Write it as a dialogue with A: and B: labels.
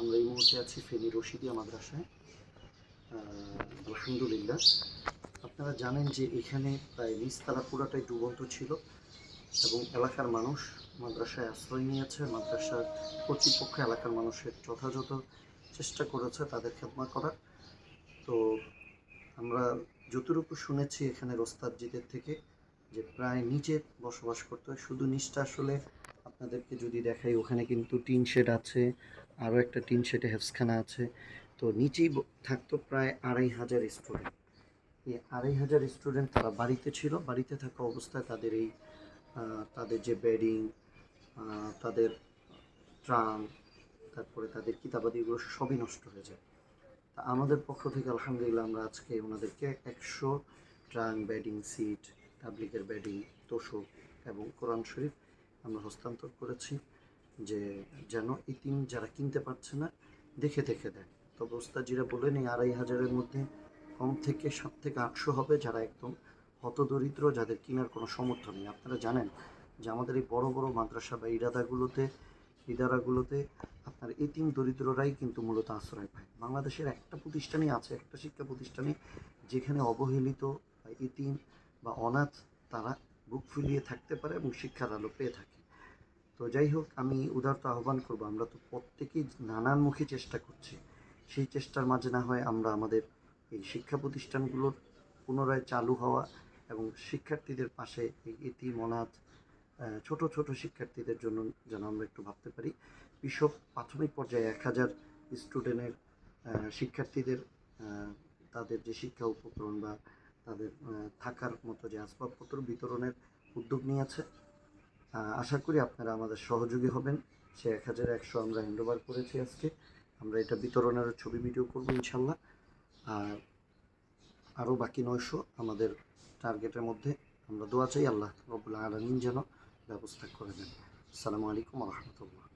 A: আমরা এই মুহূর্তে আছি ফেনী রশিদিয়া মাদ্রাসায়। আলহামদুলিল্লাহ। আপনারা জানেন যে এখানে প্রায় নিচতলা পুরাটাই ডুবন্ত ছিল এবং এলাকার মানুষ মাদ্রাসায় আশ্রয় নিয়েছে। মাদ্রাসার কর্তৃপক্ষ এলাকার মানুষের যথাযথ চেষ্টা করেছে তাদের খেদমা করার। তো আমরা যতটুকু শুনেছি এখানে রোস্তাদজিদের থেকে যে প্রায় নিচে বসবাস করতে হয়। শুধু নিচটা আসলে আপনাদেরকে যদি দেখাই, ওখানে কিন্তু টিন শেড আছে আরও একটা টিন সেটে হেফসখানা আছে। তো নিচেই থাকতো প্রায় আড়াই হাজার স্টুডেন্ট এই আড়াই হাজার স্টুডেন্ট তারা বাড়িতে ছিল। বাড়িতে থাকা অবস্থায় তাদের এই তাদের যে বেডিং তাদের ট্রাং তারপরে তাদের কিতাবাদি এগুলো সবই নষ্ট হয়ে যায়। তা আমাদের পক্ষ থেকে আলহামদুলিল্লাহ আমরা আজকে ওনাদেরকে একশো ট্রাং ব্যাডিং সিট তাবলিকের ব্যাডিং তোষক এবং কোরআন শরীফ আমরা হস্তান্তর করেছি। যে যেন ইতিম যারা কিনতে পারছে না, দেখে দেখে দেয় তবে ওস্তাজিরা বলেন এই আড়াই হাজারের মধ্যে কম থেকে সাত থেকে আটশো হবে যারা একদম হতদরিদ্র, যাদের কেনার কোনো সামর্থ্য নেই। আপনারা জানেন যে আমাদের এই বড় বড় মাদ্রাসা বা ইরাদাগুলোতে, ইদারাগুলোতে আপনার এতিম দরিদ্ররাই কিন্তু মূলত আশ্রয় পায়। বাংলাদেশের একটা প্রতিষ্ঠানই আছে, একটা শিক্ষা প্রতিষ্ঠানে যেখানে অবহেলিত বা এতিম বা অনাথ তারা বুক ফুলিয়ে থাকতে পারে এবং শিক্ষার আলো পেয়ে থাকে। তো যাই হোক আমি উদারত আহ্বান করব আমরা তো প্রত্যেকেই নানানমুখী চেষ্টা করছি। সেই চেষ্টার মাঝে না হয় আমরা আমাদের এই শিক্ষা প্রতিষ্ঠানগুলোর পুনরায় চালু হওয়া এবং শিক্ষার্থীদের পাশে এই এতিম অনাথ আহ, ছোট ছোট শিক্ষার্থীদের জন্য যেন আমরা একটু ভাবতে পারি। বিশপ প্রাথমিক পর্যায়ে এক হাজার স্টুডেন্টের শিক্ষার্থীদের তাদের যে শিক্ষা উপকরণ বা তাদের থাকার মতো যে আসবাবপত্র বিতরণের উদ্যোগ নিয়েছে আশা করি আপনারা আমাদের সহযোগী হবেন। সে এক হাজার একশো আমরা হ্যান্ডওভার করেছি আজকে। আমরা এটা বিতরণের ছবি ভিডিও করব ইনশাল্লাহ। আর আরও বাকি নয়শো আমাদের টার্গেটের মধ্যে। আমরা দোয়া চাই আল্লাহ রবুল্লা আলমিন যেন ব্যবস্থা করে দেন। আসসালামু আলাইকুম রহমতুল্লাহ।